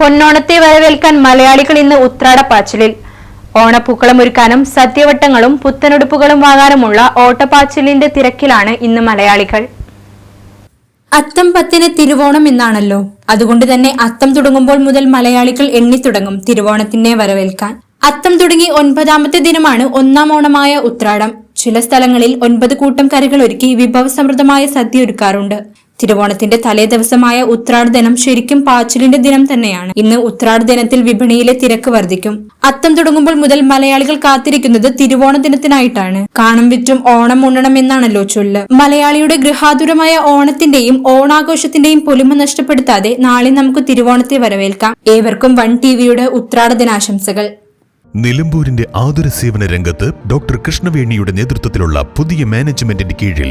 പൊന്നോണത്തെ വരവേൽക്കാൻ മലയാളികൾ ഇന്ന് ഉത്രാടപ്പാച്ചിലിൽ. ഓണപ്പൂക്കളം ഒരുക്കാനും സദ്യവട്ടങ്ങളും പുത്തനുടുപ്പുകളും വാങ്ങാനുമുള്ള ഓട്ടപ്പാച്ചിലിന്റെ തിരക്കിലാണ് ഇന്ന് മലയാളികൾ. അത്തം പത്തിന് തിരുവോണം എന്നാണല്ലോ. അതുകൊണ്ട് തന്നെ അത്തം തുടങ്ങുമ്പോൾ മുതൽ മലയാളികൾ എണ്ണി തുടങ്ങും തിരുവോണത്തിനെ വരവേൽക്കാൻ. അത്തം തുടങ്ങി ഒൻപതാമത്തെ ദിനമാണ് ഒന്നാം ഓണമായ ഉത്രാടം. ചില സ്ഥലങ്ങളിൽ ഒൻപത് കൂട്ടം കറികൾ ഒരുക്കി വിഭവസമൃദ്ധമായ സദ്യ ഒരുക്കാറുണ്ട്. തിരുവോണത്തിന്റെ തലേ ദിവസമായ ഉത്രാട ദിനം ശരിക്കും പാച്ചിലിന്റെ ദിനം തന്നെയാണ്. ഇന്ന് ഉത്രാട ദിനത്തിൽ വിപണിയിലെ തിരക്ക് വർദ്ധിക്കും. അത്തം തുടങ്ങുമ്പോൾ മുതൽ മലയാളികൾ കാത്തിരിക്കുന്നത് തിരുവോണ ദിനത്തിനായിട്ടാണ്. കാണും വിറ്റും ഓണം ഉണ്ണണം എന്നാണല്ലോ ചൊല്ല്. മലയാളിയുടെ ഗൃഹാതുരമായ ഓണത്തിന്റെയും ഓണാഘോഷത്തിന്റെയും പൊലിമ നഷ്ടപ്പെടുത്താതെ നാളെ നമുക്ക് തിരുവോണത്തെ വരവേൽക്കാം. ഏവർക്കും വൺ ടി വിയുടെ ഉത്രാട ദിനാശംസകൾ നിലമ്പൂരിന്റെ ആതുര സേവന രംഗത്ത് ഡോക്ടർ കൃഷ്ണവേണിയുടെ നേതൃത്വത്തിലുള്ള പുതിയ മാനേജ്മെന്റിന്റെ കീഴിൽ